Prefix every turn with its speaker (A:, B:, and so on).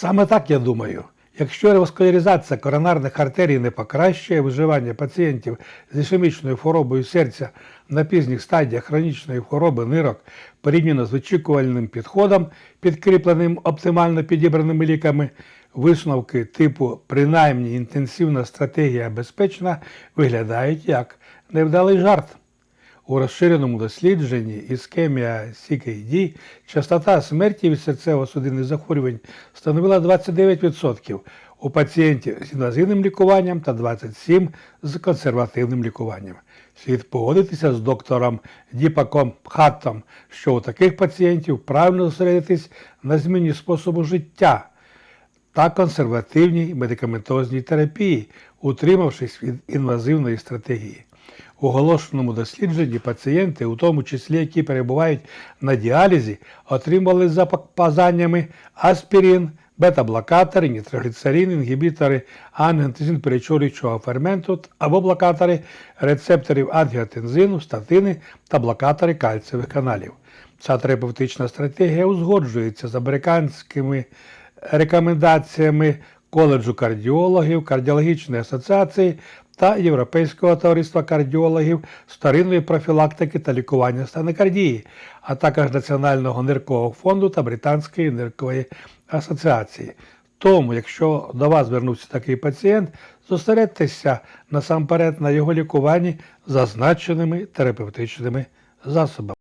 A: Саме так я думаю. Якщо реваскуляризація коронарних артерій не покращує виживання пацієнтів з ішемічною хворобою серця на пізніх стадіях хронічної хвороби нирок порівняно з очікувальним підходом, підкріпленим оптимально підібраними ліками, висновки типу принаймні інтенсивна стратегія безпечна виглядають як невдалий жарт. У розширеному дослідженні іскемія CKD частота смерті від серцево-судинних захворювань становила 29% у пацієнтів з інвазивним лікуванням та 27% з консервативним лікуванням. Слід погодитися з доктором Діпаком Пхаттом, що у таких пацієнтів правильно зосередитись на зміні способу життя та консервативній медикаментозній терапії, утримавшись від інвазивної стратегії. Оголошеному дослідженні пацієнти, у тому числі які перебувають на діалізі, отримали за показаннями аспірин, бета-блокатори, нітрогліцерин, інгібітори ангіотензин перечорюючого ферменту або блокатори рецепторів ангіотензину, статини та блокатори кальцієвих каналів. Ця терапевтична стратегія узгоджується з американськими рекомендаціями коледжу кардіологів, кардіологічної асоціації та Європейського товариства кардіологів старинної профілактики та лікування стенокардії, а також Національного ниркового фонду та Британської ниркової асоціації. Тому, якщо до вас звернувся такий пацієнт, зосередьтеся насамперед на його лікуванні зазначеними терапевтичними засобами.